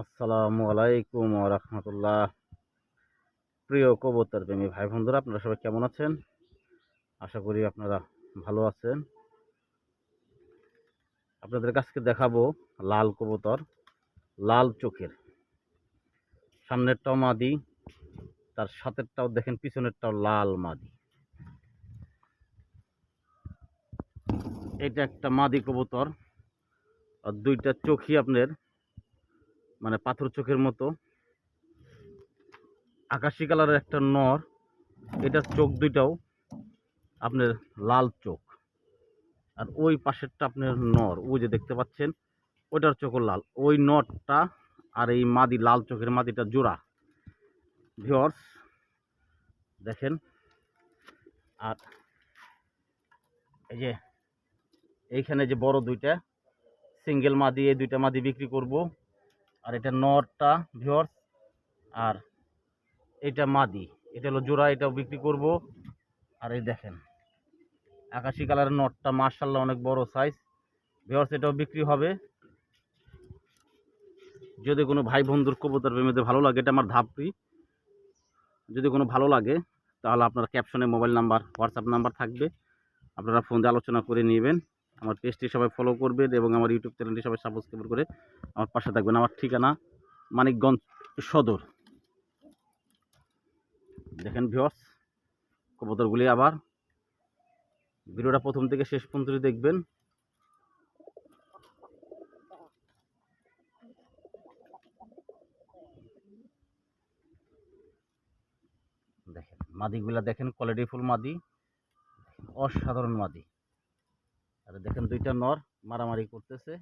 আসসালামু আলাইকুম রহমতুল্লাহ। প্রিয় কবুতর প্রেমী ভাই বন্ধুরা, আপনারা সবাই কেমন আছেন? আশা করি আপনারা ভালো আছেন। আপনাদের কাছকে দেখাবো লাল কবুতর, লাল চোখের। সামনেরটাও মাদি, তার সাথেরটাও দেখেন, পিছনেরটাও লাল মাদি। এটা একটা মাদি কবুতর, আর দুইটা চোখই আপনার মানে পাথর চোখের মতো। আকাশি কালারের একটা নর এটার চোখ দুইটাও আপনার লাল চোখ। আর ওই পাশেরটা আপনার নর, ওই যে দেখতে পাচ্ছেন, ওইটার চোখও লাল। ওই নরটা আর এই মাদি, লাল চোখের মাদিটা জোড়া। ভিওর্স দেখেন। আর এই যে, এইখানে যে বড় দুইটা, সিঙ্গেল মাদি, এই দুইটা মাদি বিক্রি করব। আর এটা নরটা ভিওর্স আর এটা মাদি। এটা হলো জোড়া, এটাও বিক্রি করব। আর এই দেখেন, আকাশি কালারের নটটা মার্শাল্লাহ অনেক বড় সাইজ ভিওর্স এটাও বিক্রি হবে। যদি কোনো ভাই বন্ধুর কবুতর প্রেমীদের ভালো লাগে, এটা আমার ধাপড়ি যদি কোনো ভালো লাগে, তাহলে আপনার ক্যাপশনে মোবাইল নাম্বার হোয়াটসঅ্যাপ নাম্বার থাকবে। আপনারা ফোন দিয়ে আলোচনা করে নেবেন। আমার পেজটি সবাই ফলো করবেন এবং আমার ইউটিউব চ্যানেলটি সবাই সাবস্ক্রাইব করে আমার পাশে থাকবেন। আমার ঠিকানা মানিকগঞ্জ সদর। দেখেন ভিওর্স কবুতরগুলি আবার ভিডিওটা প্রথম থেকে শেষ পর্যন্ত দেখবেন। দেখেন, মাদিগুলা দেখেন কোয়ালিটি ফুল মাদি, অসাধারণ মাদি। আর দেখেন দুইটা নর মারামারি করতেছে।